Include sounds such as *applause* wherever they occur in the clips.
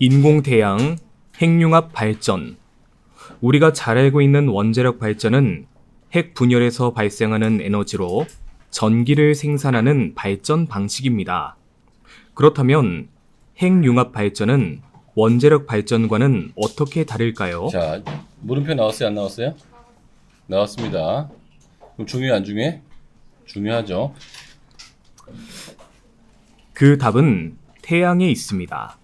인공태양, 핵융합 발전. 우리가 잘 알고 있는 원자력 발전은 핵 분열에서 발생하는 에너지로 전기를 생산하는 발전 방식입니다. 그렇다면 핵융합 발전은 원자력 발전과는 어떻게 다를까요? 자, 물음표 나왔어요? 안 나왔어요? 나왔습니다. 그럼 중요해, 안 중요해? 중요하죠. 그 답은 태양에 있습니다.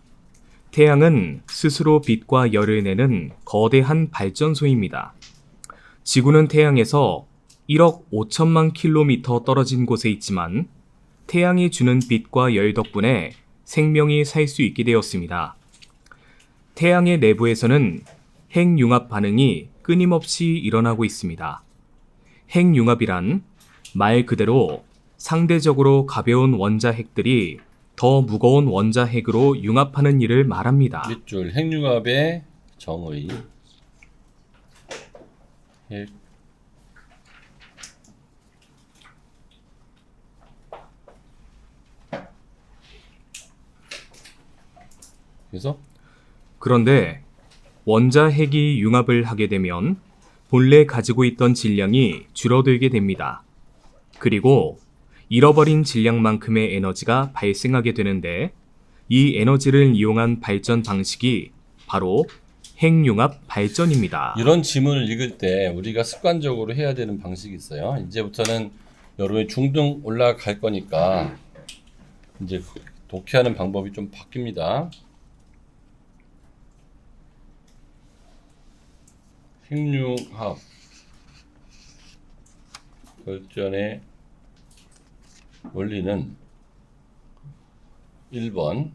태양은 스스로 빛과 열을 내는 거대한 발전소입니다. 지구는 태양에서 1억 5천만 킬로미터 떨어진 곳에 있지만 태양이 주는 빛과 열 덕분에 생명이 살 수 있게 되었습니다. 태양의 내부에서는 핵융합 반응이 끊임없이 일어나고 있습니다. 핵융합이란 말 그대로 상대적으로 가벼운 원자핵들이 더 무거운 원자핵으로 융합하는 일을 말합니다. 밑줄 핵융합의 정의 핵 그래서 그런데 원자핵이 융합을 하게 되면 본래 가지고 있던 질량이 줄어들게 됩니다. 그리고 잃어버린 질량만큼의 에너지가 발생하게 되는데 이 에너지를 이용한 발전 방식이 바로 핵융합 발전입니다. 이런 지문을 읽을 때 우리가 습관적으로 해야 되는 방식이 있어요. 이제부터는 여러분이 중등 올라갈 거니까 이제 독해하는 방법이 좀 바뀝니다. 핵융합 발전의 원리는 1번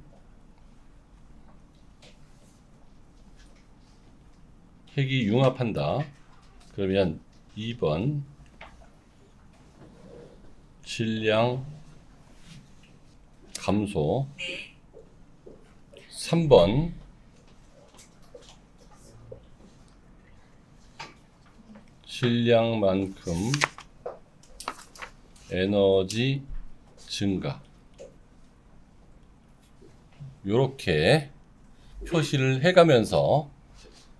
핵이 융합한다. 그러면 2번 질량 감소 3번 질량만큼 에너지 증가 요렇게 표시를 해가면서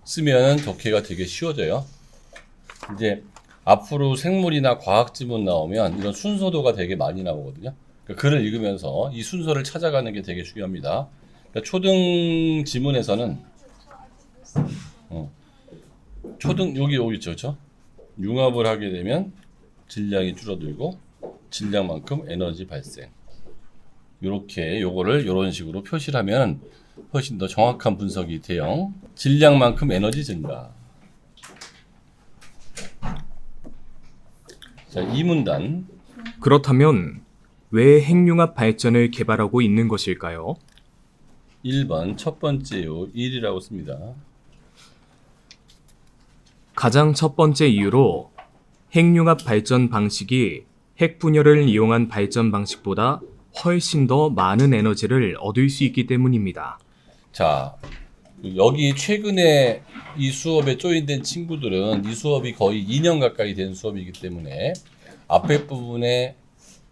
쓰면 독해가 되게 쉬워져요. 이제 앞으로 생물이나 과학 지문 나오면 이런 순서도가 되게 많이 나오거든요. 그러니까 글을 읽으면서 이 순서를 찾아가는 게 되게 중요합니다. 그러니까 초등 지문에서는 어, 초등 여기 여기 있죠, 그렇죠? 융합을 하게 되면 질량이 줄어들고 질량만큼 에너지 발생. 요렇게 요거를 요런 식으로 표시를 하면 훨씬 더 정확한 분석이 돼요. 질량만큼 에너지 증가. 자, 이 문단. 그렇다면 왜 핵융합 발전을 개발하고 있는 것일까요? 1번 첫 번째요. 1이라고 씁니다. 가장 첫 번째 이유로 핵융합 발전 방식이 핵 분열을 이용한 발전 방식보다 훨씬 더 많은 에너지를 얻을 수 있기 때문입니다. 자, 여기 최근에 이 수업에 조인된 친구들은 이 수업이 거의 2년 가까이 된 수업이기 때문에 앞에 부분에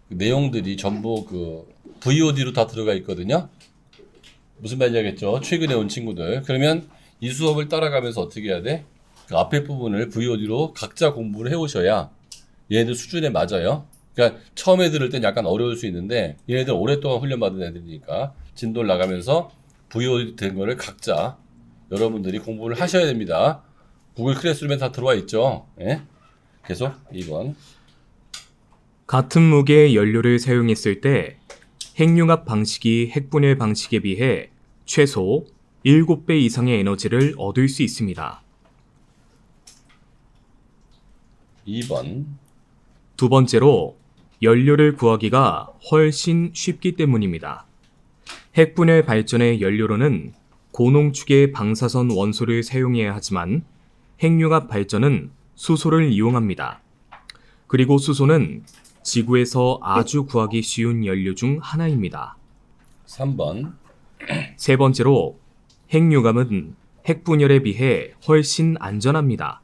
그 내용들이 전부 그 VOD로 다 들어가 있거든요. 무슨 말인지 알겠죠? 최근에 온 친구들. 그러면 이 수업을 따라가면서 어떻게 해야 돼? 그 앞에 부분을 VOD로 각자 공부를 해오셔야 얘네들 수준에 맞아요. 그러니까 처음에 들을 땐 약간 어려울 수 있는데 얘네들 오랫동안 훈련받은 애들이니까 진도를 나가면서 VOD 된 거를 각자 여러분들이 공부를 하셔야 됩니다. 구글 클래스룸에 다 들어와 있죠. 예? 계속 2번. 같은 무게의 연료를 사용했을 때 핵융합 방식이 핵분열 방식에 비해 최소 7배 이상의 에너지를 얻을 수 있습니다. 2번. 두 번째로 연료를 구하기가 훨씬 쉽기 때문입니다. 핵분열 발전의 연료로는 고농축의 방사선 원소를 사용해야 하지만 핵융합 발전은 수소를 이용합니다. 그리고 수소는 지구에서 아주 구하기 쉬운 연료 중 하나입니다. 3번. 세 번째로 핵융합은 핵분열에 비해 훨씬 안전합니다.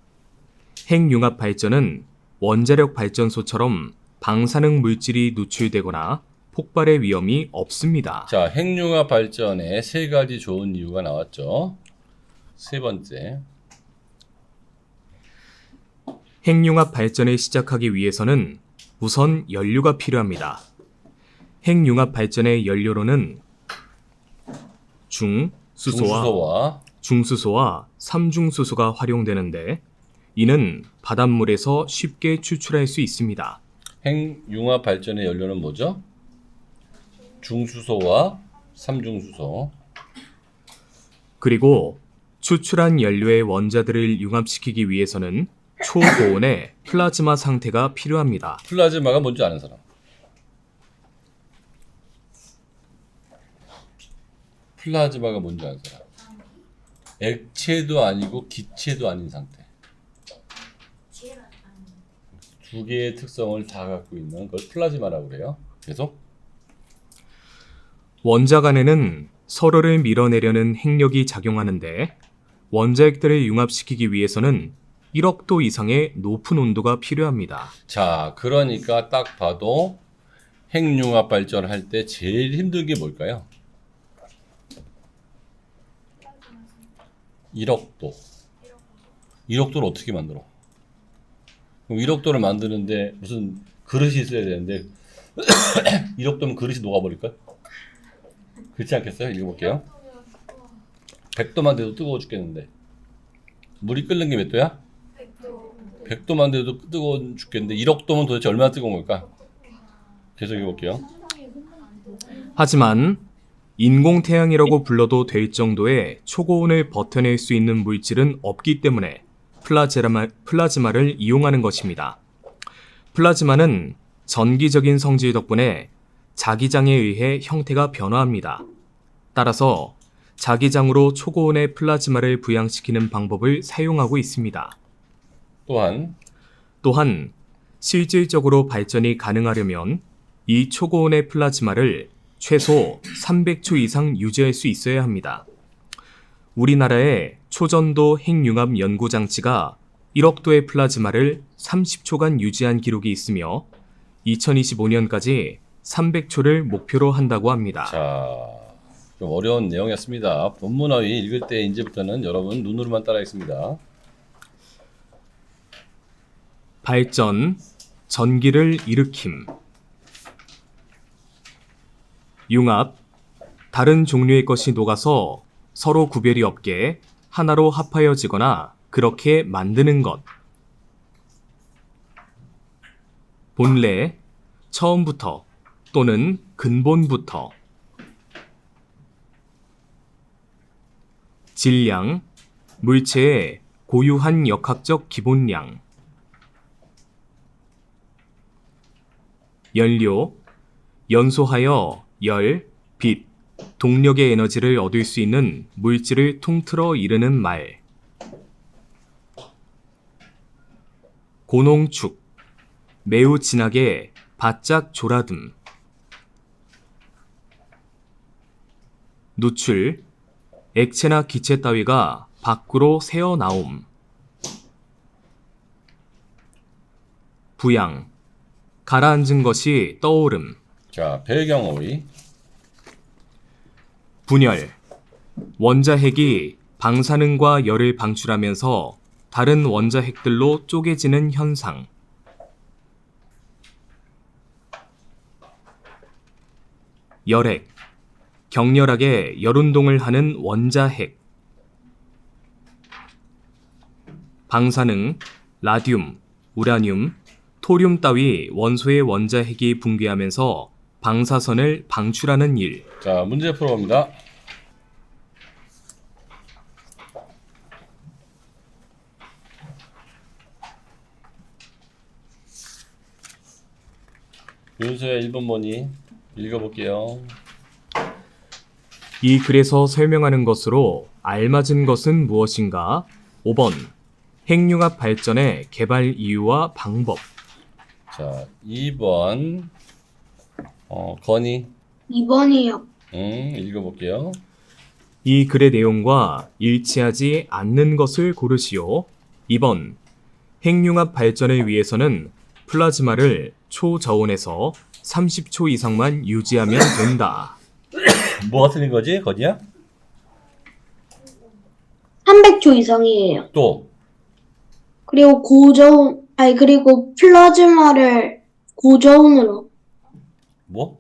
핵융합 발전은 원자력 발전소처럼 방사능 물질이 노출되거나 폭발의 위험이 없습니다. 자, 핵융합 발전에 세 가지 좋은 이유가 나왔죠. 세 번째. 핵융합 발전을 시작하기 위해서는 우선 연료가 필요합니다. 핵융합 발전의 연료로는 중, 수소와 중수소와 중수소와 삼중수소가 활용되는데 이는 바닷물에서 쉽게 추출할 수 있습니다. 핵융합 발전의 연료는 뭐죠? 중수소와 삼중수소. 그리고 추출한 연료의 원자들을 융합시키기 위해서는 초고온의 플라즈마 상태가 필요합니다. 플라즈마가 뭔지 아는 사람? 플라즈마가 뭔지 아는 사람? 액체도 아니고 기체도 아닌 상태. 두 개의 특성을 다 갖고 있는 걸 플라즈마라고 그래요. 계속 원자 간에는 서로를 밀어내려는 핵력이 작용하는데 원자핵들을 융합시키기 위해서는 1억 도 이상의 높은 온도가 필요합니다. 자, 그러니까 딱 봐도 핵융합 발전을 할때 제일 힘든 게 뭘까요? 1억 도. 1억 도를 어떻게 만들어? 그럼 1억도를 만드는데 무슨 그릇이 있어야 되는데 *coughs* 1억도면 그릇이 녹아버릴까? 그렇지 않겠어요? 읽어볼게요. 100도만 돼도 뜨거워 죽겠는데 물이 끓는 게 몇 도야? 100도만 돼도 뜨거워 죽겠는데 1억도면 도대체 얼마나 뜨거운 걸까? 계속 읽어볼게요. 하지만 인공태양이라고 불러도 될 정도의 초고온을 버텨낼 수 있는 물질은 없기 때문에 플라즈마, 플라즈마를 이용하는 것입니다. 플라즈마는 전기적인 성질 덕분에 자기장에 의해 형태가 변화합니다. 따라서 자기장으로 초고온의 플라즈마를 부양시키는 방법을 사용하고 있습니다. 또한 또한 실질적으로 발전이 가능하려면 이 초고온의 플라즈마를 최소 300초 이상 유지할 수 있어야 합니다. 우리나라의 초전도 핵융합 연구 장치가 1억 도의 플라즈마를 30초간 유지한 기록이 있으며 2025년까지 300초를 목표로 한다고 합니다. 자, 좀 어려운 내용이었습니다. 본문어휘 읽을 때 이제부터는 여러분 눈으로만 따라하겠습니다. 발전, 전기를 일으킴. 융합, 다른 종류의 것이 녹아서 서로 구별이 없게 하나로 합하여지거나 그렇게 만드는 것. 본래, 처음부터 또는 근본부터. 질량, 물체의 고유한 역학적 기본량. 연료, 연소하여 열, 빛, 동력의 에너지를 얻을 수 있는 물질을 통틀어 이르는 말. 고농축, 매우 진하게 바짝 졸아듦. 누출, 액체나 기체 따위가 밖으로 새어 나옴. 부양, 가라앉은 것이 떠오름. 자, 배경어휘. 분열. 원자핵이 방사능과 열을 방출하면서 다른 원자핵들로 쪼개지는 현상. 열핵. 격렬하게 열운동을 하는 원자핵. 방사능, 라듐, 우라늄, 토륨 따위 원소의 원자핵이 붕괴하면서 방사선을 방출하는 일. 자, 문제 풀어봅니다. 윤수야 1번 뭐니? 읽어볼게요. 이 글에서 설명하는 것으로 알맞은 것은 무엇인가? 5번. 핵융합 발전의 개발 이유와 방법. 자, 2번 어, 건이 2번이요. 음, 읽어볼게요. 이 글의 내용과 일치하지 않는 것을 고르시오. 2번. 핵융합 발전을 위해서는 플라즈마를 초저온에서 30초 이상만 유지하면 된다. *coughs* 뭐가 틀린 거지? 거기야? 300초 이상이에요. 또 그리고 고저온, 아니, 그리고 플라즈마를 고저온으로. 뭐?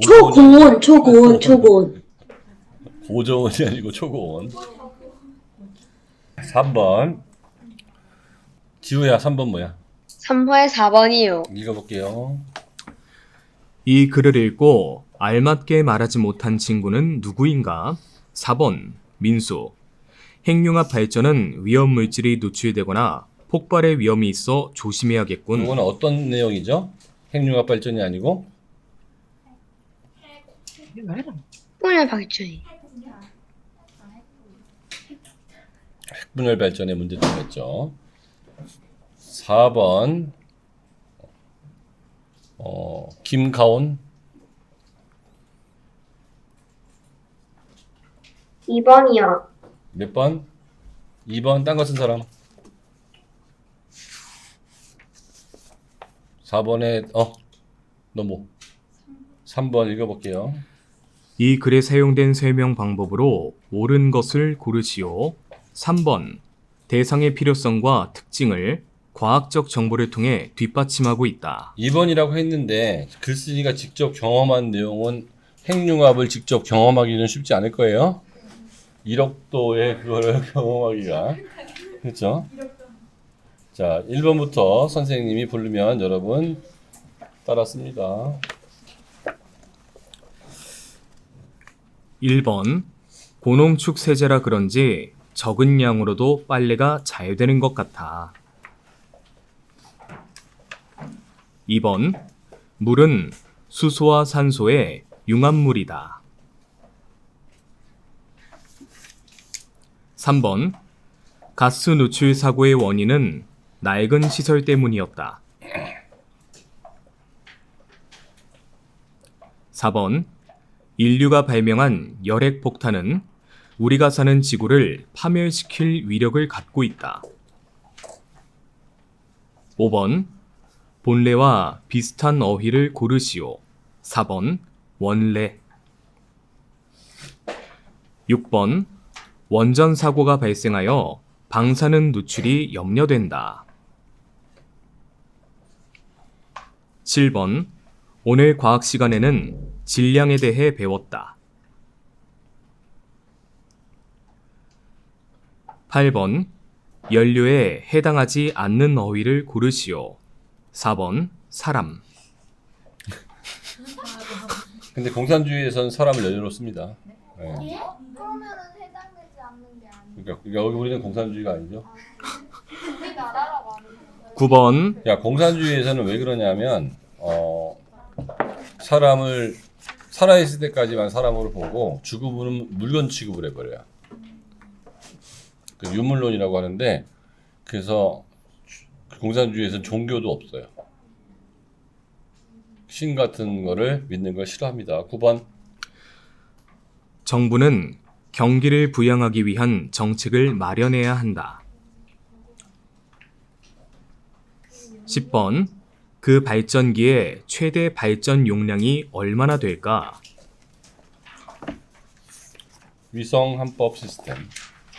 초고온, 초고온, 초고온. 고저온이 아니고 초고온. 3번. 지우야, 3번 뭐야? 3호에 4번이요. 읽어볼게요. 이 글을 읽고 알맞게 말하지 못한 친구는 누구인가? 4번 민수. 핵융합 발전은 위험 물질이 노출되거나 폭발의 위험이 있어 조심해야겠군. 이거는 어떤 내용이죠? 핵융합 발전이 아니고 오늘 박준희. 핵분열 발전의 문제점이었죠. 4번 어, 김가온 2번이요. 몇 번? 2번 딴 거 쓴 사람 4번에 어, 너 뭐? 3번 읽어볼게요. 이 글에 사용된 설명 방법으로 옳은 것을 고르시오. 3번. 대상의 필요성과 특징을 과학적 정보를 통해 뒷받침하고 있다. 2번이라고 했는데 글쓴이가 직접 경험한 내용은 핵융합을 직접 경험하기는 쉽지 않을 거예요. 1억도의 그거를 *laughs* 경험하기가 그렇죠? 자, 1번부터 선생님이 부르면 여러분 따라 씁니다. 1번. 고농축 세제라 그런지 적은 양으로도 빨래가 잘 되는 것 같아. 2번. 물은 수소와 산소의 융합물이다. 3번. 가스 누출 사고의 원인은 낡은 시설 때문이었다. 4번. 인류가 발명한 열핵 폭탄은 우리가 사는 지구를 파멸시킬 위력을 갖고 있다. 5번. 본래와 비슷한 어휘를 고르시오. 4번. 원래. 6번. 원전 사고가 발생하여 방사능 누출이 염려된다. 7번. 오늘 과학 시간에는 질량에 대해 배웠다. 8번. 연료에 해당하지 않는 어휘를 고르시오. 4번. 사람. 근데 공산주의에서는 사람을 연료로 씁니다. 네. 그러면은 해당되지 않는 게 아니에요. 그러니까 여기 우리는 공산주의가 아니죠. 우리나라라고 하는 거예요. 9번. 야, 공산주의에서는 왜 그러냐면 어, 사람을 살아있을 때까지만 사람으로 보고 죽으면 물건 취급을 해버려요. 그 유물론이라고 하는데 그래서 주- 공산주의에서는 종교도 없어요. 신 같은 거를 믿는 걸 싫어합니다. 9번 정부는 경기를 부양하기 위한 정책을 마련해야 한다. 10번. 그 발전기의 최대 발전 용량이 얼마나 될까? 위성 한법 시스템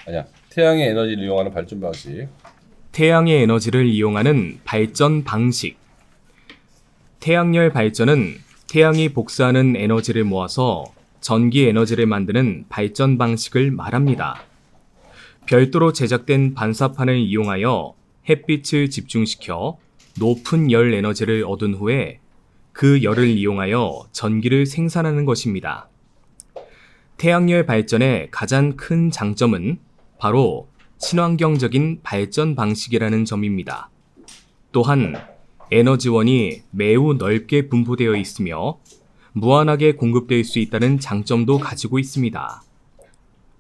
아니야 태양의 에너지를 이용하는 발전 방식 태양의 에너지를 이용하는 발전 방식. 태양열 발전은 태양이 복사하는 에너지를 모아서 전기 에너지를 만드는 발전 방식을 말합니다. 별도로 제작된 반사판을 이용하여 햇빛을 집중시켜 높은 열 에너지를 얻은 후에 그 열을 이용하여 전기를 생산하는 것입니다. 태양열 발전의 가장 큰 장점은 바로 친환경적인 발전 방식이라는 점입니다. 또한 에너지원이 매우 넓게 분포되어 있으며 무한하게 공급될 수 있다는 장점도 가지고 있습니다.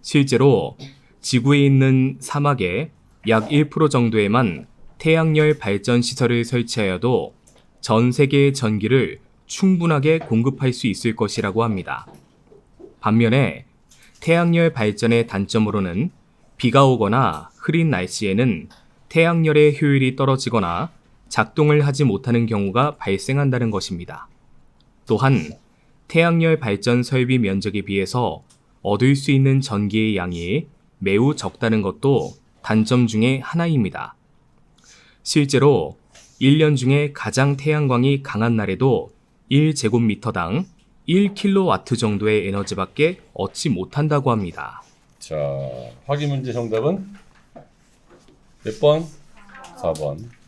실제로 지구에 있는 사막의 약 1% 정도에만 태양열 발전 시설을 설치하여도 전 세계의 전기를 충분하게 공급할 수 있을 것이라고 합니다. 반면에 태양열 발전의 단점으로는 비가 오거나 흐린 날씨에는 태양열의 효율이 떨어지거나 작동을 하지 못하는 경우가 발생한다는 것입니다. 또한 태양열 발전 설비 면적에 비해서 얻을 수 있는 전기의 양이 매우 적다는 것도 단점 중의 하나입니다. 실제로 1년 중에 가장 태양광이 강한 날에도 1제곱미터당 1kW 정도의 에너지밖에 얻지 못한다고 합니다. 자, 확인 문제 정답은 몇 번? 4번.